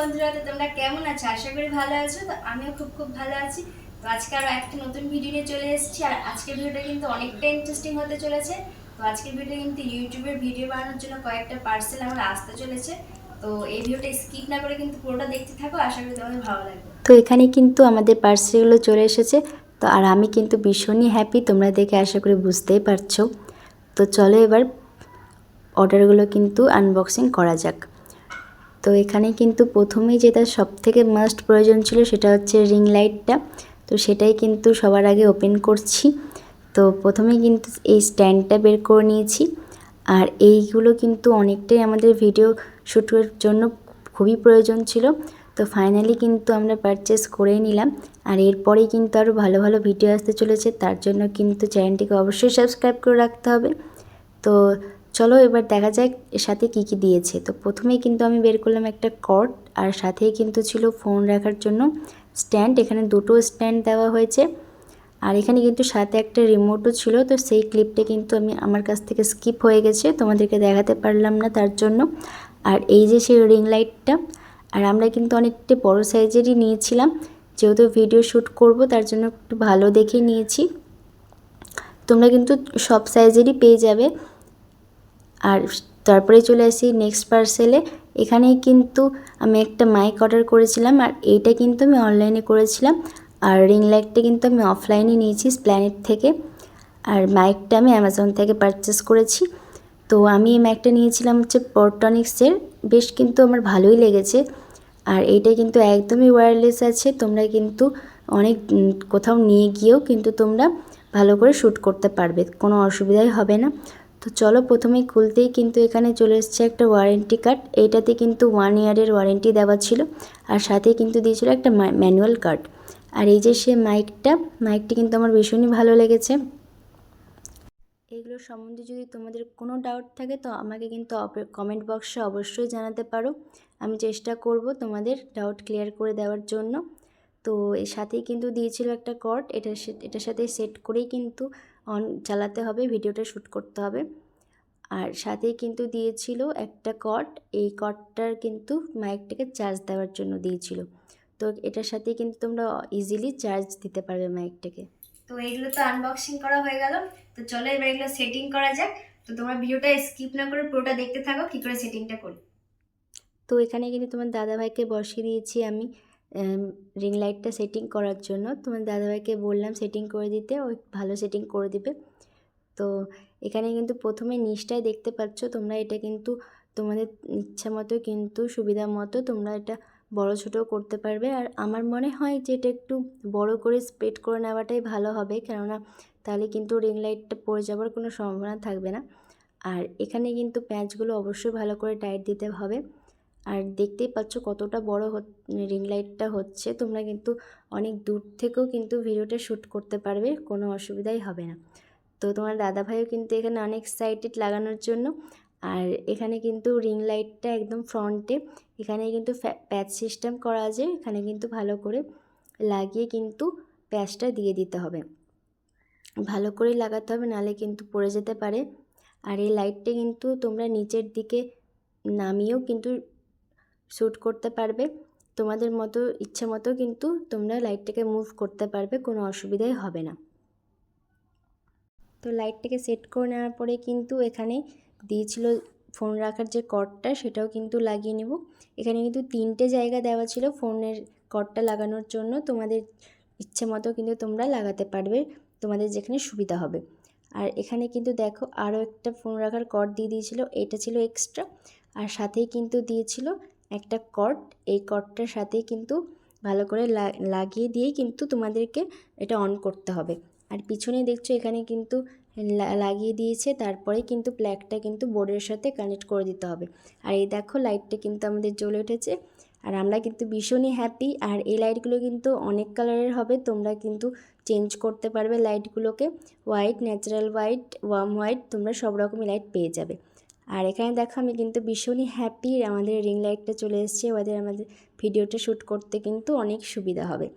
বন্ধুরা, তো তোমরা কেমন আছো? আশা করি ভালো আছো, তো আমিও খুব খুব ভালো আছি। তো আজকে আরও একটা নতুন ভিডিও নিয়ে চলে এসেছি, আর আজকের ভিডিওটা কিন্তু অনেকটা ইন্টারেস্টিং হতে চলেছে। তো আজকের ভিডিও কিন্তু ইউটিউবের ভিডিও বানানোর জন্য কয়েকটা পার্সেল আমার আসতে চলেছে। তো এই ভিডিওটা স্কিপ না করে কিন্তু পুরোটা দেখতে থাকো, আশা করি তোমাদের ভালো লাগবে। তো এখানে কিন্তু আমাদের পার্সেলগুলো চলে এসেছে। তো আর আমি কিন্তু ভীষণই হ্যাপি তোমরা দেখে আশা করি বুঝতেই পারছ। তো চলো এবার অর্ডারগুলো কিন্তু আনবক্সিং করা যাক। তো এখানে কিন্তু প্রথমেই যেটা সব থেকে মাস্ট প্রয়োজন ছিল সেটা হচ্ছে রিং লাইটটা তো সেটাই কিন্তু সবার আগে ওপেন করছি। তো প্রথমেই কিন্তু এই স্ট্যান্ডটা বের করে নিয়েছি। আর এইগুলো কিন্তু অনেকটাই আমাদের ভিডিও শ্যুটের জন্য খুবই প্রয়োজন ছিল। তো ফাইনালি কিন্তু আমরা পারচেস করেই নিলাম। আর এরপরেই কিন্তু আরও ভালো ভালো ভিডিও আসতে চলেছে। তার জন্য কিন্তু চ্যানেলটিকে অবশ্যই সাবস্ক্রাইব করে রাখতে হবে। তো চলো এবার দেখা যাক এর সাথে কি কি দিয়েছে। তো প্রথমেই কিন্তু আমি বের করলাম একটা কর্ড, আর সাথেই কিন্তু ছিল ফোন রাখার জন্য স্ট্যান্ড। এখানে দুটো স্ট্যান্ড দেওয়া হয়েছে, আর এখানে কিন্তু সাথে একটা রিমোটও ছিল। তো সেই ক্লিপটা কিন্তু আমি আমার কাছ থেকে স্কিপ হয়ে গেছে, তোমাদেরকে দেখাতে পারলাম না তার জন্য। আর এই যে সেই রিং লাইটটা, আর আমরা কিন্তু অনেকটা বড় সাইজেরই নিয়েছিলাম। যেহেতু ভিডিও শ্যুট করব, তার জন্য একটু ভালো দেখে নিয়েছি। তোমরা কিন্তু সব সাইজেরই পেয়ে যাবে। আর তারপরে চলে আসি নেক্সট পার্সেলে এখানেই কিন্তু আমি একটা মাইক অর্ডার করেছিলাম আর এইটা কিন্তু আমি অনলাইনে করেছিলাম। আর রিং লাইটটা কিন্তু আমি অফলাইনে নিয়েছি স্প্ল্যানেট থেকে। আর মাইকটা আমি অ্যামাজন থেকে পারচেস করেছি। তো আমি এই মাইকটা নিয়েছিলাম হচ্ছে পরটনিক্সের বেশ কিন্তু আমার ভালোই লেগেছে। আর এইটা কিন্তু একদমই ওয়্যারলেস আছে। তোমরা কিন্তু অনেক কোথাও নিয়ে গিয়েও কিন্তু তোমরা ভালো করে শ্যুট করতে পারবে। কোনো অসুবিধাই হবে না। তো চলো প্রথমেই খুলতেই কিন্তু এখানে চলে এসছে একটা ওয়ারেন্টি কার্ড এইটাতে কিন্তু ওয়ান ইয়ারের ওয়ারেন্টি দেওয়া ছিল আর সাথে কিন্তু দিয়েছিল একটা ম্যানুয়াল কার্ড আর এই যে সে মাইকটা মাইকটি কিন্তু আমার ভীষণই ভালো লেগেছে। এগুলো সম্বন্ধে যদি তোমাদের কোনো ডাউট থাকে, তো আমাকে কিন্তু কমেন্ট বক্সে অবশ্যই জানাতে পারো। আমি চেষ্টা করব তোমাদের ডাউট ক্লিয়ার করে দেওয়ার জন্য। তো এর সাথেই কিন্তু দিয়েছিল একটা কর্ড এটা এটার সাথে সেট করেই কিন্তু অন চালাতে হবে ভিডিওটা শ্যুট করতে হবে। আর সাথেই কিন্তু দিয়েছিল একটা কর্ড এই কর্ডটার কিন্তু মাইকটাকে চার্জ দেওয়ার জন্য দিয়েছিল। তো এটার সাথেই কিন্তু তোমরা ইজিলি চার্জ দিতে পারবে মাইকটাকে। তো এইগুলো তো আনবক্সিং করা হয়ে গেল। তো চলো এবার এগুলো সেটিং করা যাক। তো তোমরা ভিডিওটা স্কিপ না করে পুরোটা দেখতে থাকো কি করে সেটিংটা করি তো এখানে কিন্তু তোমার দাদাভাইকে বসিয়ে দিয়েছি আমি। রিং লাইটটা সেটিং করার জন্য। তোমার দাদাভাইকে বললাম সেটিং করে দিতে ওই ভালো সেটিং করে দিবে। তো এখানে কিন্তু প্রথমে নিচটায় দেখতে পাচ্ছ। তোমরা এটা কিন্তু তোমাদের ইচ্ছা মতো কিন্তু সুবিধা মতো তোমরা এটা বড় ছোটো করতে পারবে। আর আমার মনে হয় যে এটা একটু বড় করে স্প্রেড করে নেওয়াটাই ভালো হবে। কেননা তাহলে কিন্তু রিং লাইটটা পড়ে যাওয়ার কোনো সম্ভাবনা থাকবে না। আর এখানে কিন্তু প্যাঁচগুলো অবশ্যই ভালো করে টাইট দিতে হবে। আর দেখতেই পাচ্ছ কতটা বড় রিং লাইটটা হচ্ছে। তোমরা কিন্তু অনেক দূর থেকেও কিন্তু ভিডিওটা শ্যুট করতে পারবে, কোনো অসুবিধাই হবে না। তো তোমার দাদাভাইও কিন্তু এখানে অনেক এক্সাইটেড লাগানোর জন্য। আর এখানে কিন্তু রিং লাইটটা একদম ফ্রন্টে এখানে কিন্তু প্যাচ সিস্টেম করা আছে, এখানে কিন্তু ভালো করে লাগিয়ে কিন্তু প্যাচটা দিয়ে দিতে হবে। ভালো করে লাগাতে হবে নাহলে কিন্তু পড়ে যেতে পারে। আর এই লাইটটা কিন্তু তোমরা নিচের দিকে নামিয়েও কিন্তু শ্যুট করতে পারবে। তোমাদের মতো, ইচ্ছে মতো কিন্তু তোমরা লাইটটাকে মুভ করতে পারবে, কোনো অসুবিধাই হবে না। তো লাইটটাকে সেট করে নেওয়ার পরে কিন্তু এখানে দিয়েছিল ফোন রাখার যে কর্ডটা সেটাও কিন্তু লাগিয়ে নেব। এখানে কিন্তু তিনটে জায়গা দেওয়া ছিল ফোনের কর্ডটা লাগানোর জন্য। তোমাদের ইচ্ছে মতো কিন্তু তোমরা লাগাতে পারবে, তোমাদের যেখানে সুবিধা হবে। আর এখানে কিন্তু দেখো আরও একটা ফোন রাখার কর্ড দিয়ে দিয়েছিল, এটা ছিল এক্সট্রা আর সাথেই কিন্তু দিয়েছিল একটা কর্ড এই কর্ডটার সাথেই কিন্তু ভালো করে লাগিয়ে দিয়েই কিন্তু তোমাদেরকে এটা অন করতে হবে। আর পিছনে দেখছ এখানে কিন্তু লাগিয়ে দিয়েছে তারপরে কিন্তু প্ল্যাগটা কিন্তু বোর্ডের সাথে কানেক্ট করে দিতে হবে। আর এই দেখো লাইটটা কিন্তু আমাদের জ্বলে উঠেছে, আর আমরা কিন্তু ভীষণই হ্যাপি আর এই লাইটগুলো কিন্তু অনেক কালারের হবে, তোমরা কিন্তু চেঞ্জ করতে পারবে লাইটগুলোকে white natural white warm white তোমরা সব রকমই লাইট পেয়ে যাবে। আর এখানে দেখো আমি কিন্তু ভীষণই হ্যাপি আমাদের রিং লাইটটা চলে এসছে ওদের আমাদের ভিডিওটা শ্যুট করতে কিন্তু অনেক সুবিধা হবে।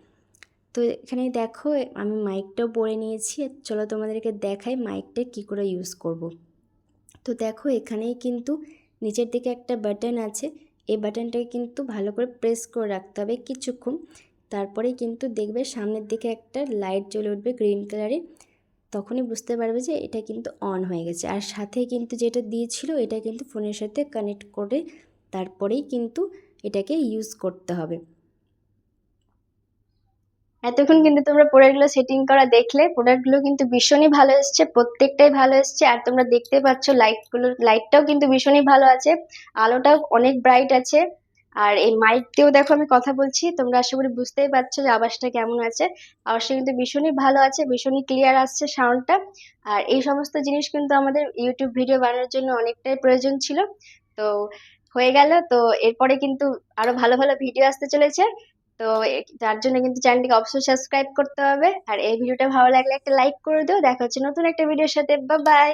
তো এখানে দেখো, আমি মাইকটাও পরে নিয়েছি, চলো তোমাদেরকে দেখাই মাইকটা কি করে ইউজ করব। তো দেখো এখানেই কিন্তু নিচের দিকে একটা বাটন আছে, এই বাটনটাকে কিন্তু ভালো করে প্রেস করে রাখতে হবে কিছুক্ষণ। তারপরেই কিন্তু দেখবে সামনের দিকে একটা লাইট জ্বলে উঠবে গ্রিন কালারের তখনই বুঝতে পারবে যে এটা কিন্তু অন হয়ে গেছে। আর সাথে কিন্তু যেটা দিয়েছিল, এটা কিন্তু ফোনের সাথে কানেক্ট করে তারপরেই কিন্তু এটাকে ইউজ করতে হবে। এতক্ষণ কিন্তু তোমরা প্রোডাক্টগুলো সেটিং করা দেখলে, প্রোডাক্টগুলো কিন্তু ভীষণই ভালো এসছে, প্রত্যেকটাই ভালো এসছে। আর তোমরা দেখতে পাচ্ছ লাইটগুলো লাইটটাও কিন্তু ভীষণই ভালো আছে। আলোটাও অনেক ব্রাইট আছে। আর এই মাইক দিয়েও দেখো আমি কথা বলছি, তোমরা আশা করি বুঝতেই পারছ যে আওয়াজটা কেমন আছে। আওয়াজটা কিন্তু ভীষণই ভালো আছে, ভীষণই ক্লিয়ার আসছে সাউন্ডটা আর এই সমস্ত জিনিস কিন্তু আমাদের ইউটিউব ভিডিও বানানোর জন্য অনেকটাই প্রয়োজন ছিল। তো হয়ে গেল, তো এরপরে কিন্তু আরও ভালো ভালো ভিডিও আসতে চলেছে। তো যার জন্য কিন্তু চ্যানেলটিকে অবশ্যই সাবস্ক্রাইব করতে হবে। আর এই ভিডিওটা ভালো লাগলে একটা লাইক করে দিও। দেখা হচ্ছে নতুন একটা ভিডিওর সাথে। Bye bye